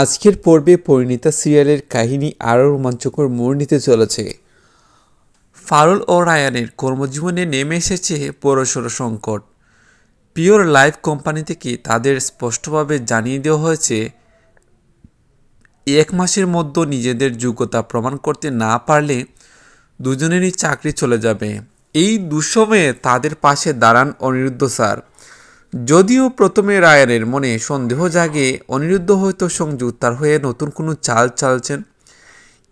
আজকের পর্বে পরিণীতা সিরিয়ালের কাহিনী আরও রোমাঞ্চকর মোড় নিতে চলেছে। ফারুল ও রায়ানের কর্মজীবনে নেমে এসেছে বড়সড় সংকট। পিওর লাইফ কোম্পানি থেকে তাদের স্পষ্টভাবে জানিয়ে দেওয়া হয়েছে, এক মাসের মধ্যে নিজেদের যোগ্যতা প্রমাণ করতে না পারলে দুজনেরই চাকরি চলে যাবে। এই দুঃসময়ে তাদের পাশে দাঁড়ান অনিরুদ্ধ স্যার। যদিও প্রথমে রায়ানের মনে সন্দেহ জাগে, অনিরুদ্ধ হয়তো সংযুক্তার হয়ে নতুন কোনো চাল চালছেন।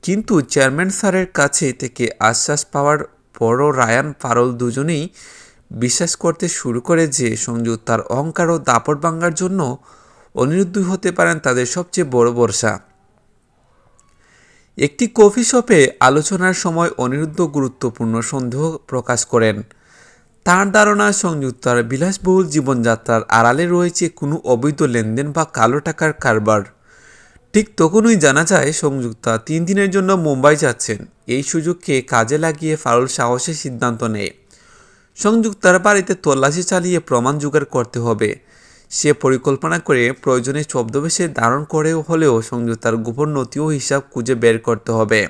কিন্তু চেয়ারম্যান স্যারের কাছে থেকে আশ্বাস পাওয়ার পরও রায়ান পারল দুজনেই বিশ্বাস করতে শুরু করে যে সংযুক্তার অহংকার ও দাপট ভাঙ্গার জন্য অনিরুদ্ধই হতে পারেন তাদের সবচেয়ে বড় বর্ষা। একটি কফি শপে আলোচনার সময় অনিরুদ্ধ গুরুত্বপূর্ণ সন্দেহ প্রকাশ করেন। তার ধারণা সংযুক্তার বিলাসবহুল জীবনযাত্রার আড়ালে রয়েছে কোনো অবৈধ লেনদেন বা কালো টাকার কারবার। ঠিক তখনই জানা যায় সংযুক্তা তিন দিনের জন্য মুম্বাই যাচ্ছেন। এই সুযোগকে কাজে লাগিয়ে ফারুল সাহসের সিদ্ধান্ত নেয়। সংযুক্তার বাড়িতে তল্লাশি চালিয়ে প্রমাণ জোগাড় করতে হবে। সে পরিকল্পনা করে প্রয়োজনে ছদ্মবেশে ধারণ করে হলেও সংযুক্তার গোপন নথি ও হিসাব খুঁজে বের করতে হবে।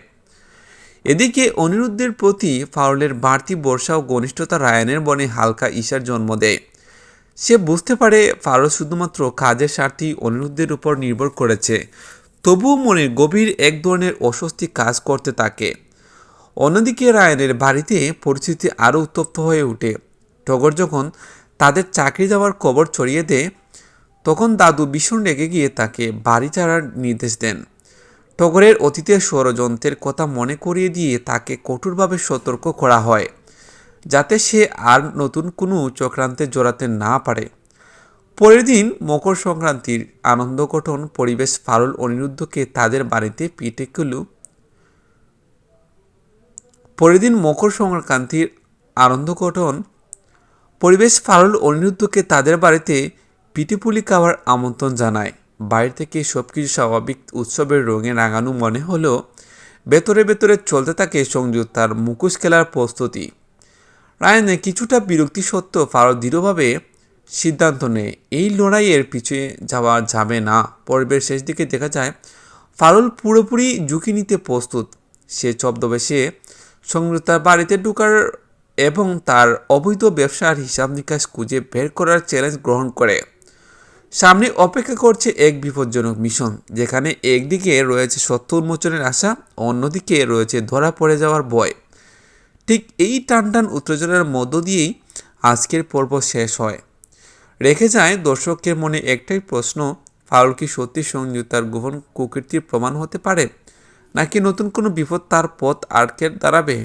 এদিকে অনিরুদ্ধের প্রতি ফাউলের বাড়তি বর্ষা ও ঘনিষ্ঠতা রায়ানের বনে হালকা ঈশার জন্ম দেয়। সে বুঝতে পারে ফারুল শুধুমাত্র কাজের স্বার্থেই অনিরুদ্ধের উপর নির্ভর করেছে। তবুও মনে গভীর এক ধরনের অস্বস্তি কাজ করতে থাকে। অন্যদিকে রায়ানের বাড়িতে পরিস্থিতি আরও উত্তপ্ত হয়ে ওঠে। টগর যখন তাদের চাকরি যাওয়ার খবর ছড়িয়ে দেয়, তখন দাদু ভীষণ রেগে গিয়ে তাকে বাড়ি ছাড়ার নির্দেশ দেন। টগরের অতীতের ষড়যন্ত্রের কথা মনে করিয়ে দিয়ে তাকে কঠোরভাবে সতর্ক করা হয়, যাতে সে আর নতুন কোনো চক্রান্তে জড়াতে না পারে। পরের দিন মকর সংক্রান্তির আনন্দ গঠন পরিবেশ ফারুল অনিরুদ্ধকে তাদের বাড়িতে পিঠে কুলু পরের দিন মকর সংক্রান্তির আনন্দ গঠন পরিবেশ ফারুল অনিরুদ্ধকে তাদের বাড়িতে পিঠেপুলি খাওয়ার আমন্ত্রণ জানায়। বাইরে থেকে সব কিছু স্বাভাবিক উৎসবের রঙে রাঙানো মনে হলেও ভেতরে ভেতরে চলতে থাকে সংযুক্ত তার মুখোশ খেলার প্রস্তুতি। রায়নে কিছুটা বিরক্তি সত্ত্বেও ফারুল দৃঢ়ভাবে সিদ্ধান্ত নেয়, এই লড়াইয়ের পিছিয়ে যাওয়া যাবে না। পর্বের শেষ দিকে দেখা যায় ফারুল পুরোপুরি ঝুঁকি নিতে প্রস্তুত। সে ছদ্মবেশে সংযুক্তার বাড়িতে ঢুকার এবং তার অবৈধ ব্যবসার হিসাব নিকাশ খুঁজে বের করার চ্যালেঞ্জ গ্রহণ করে। সামনে অপেক্ষা করছে এক বিপজ্জনক মিশন, যেখানে একদিকে রয়েছে সত্য উন্মোচনের আশা, অন্যদিকে রয়েছে ধরা পড়ে যাওয়ার ভয়। ঠিক এই টান টান উত্তেজনার মধ্য দিয়েই আজকের পর্ব শেষ হয়। রেখে যায় দর্শকের মনে একটাই প্রশ্ন ফারুল কি সত্যি সংযুক্তার গোপন কুকীর্তির প্রমাণ হতে পারে? নাকি নতুন কোনো বিপদ তার পথ আটকে দাঁড়াবে?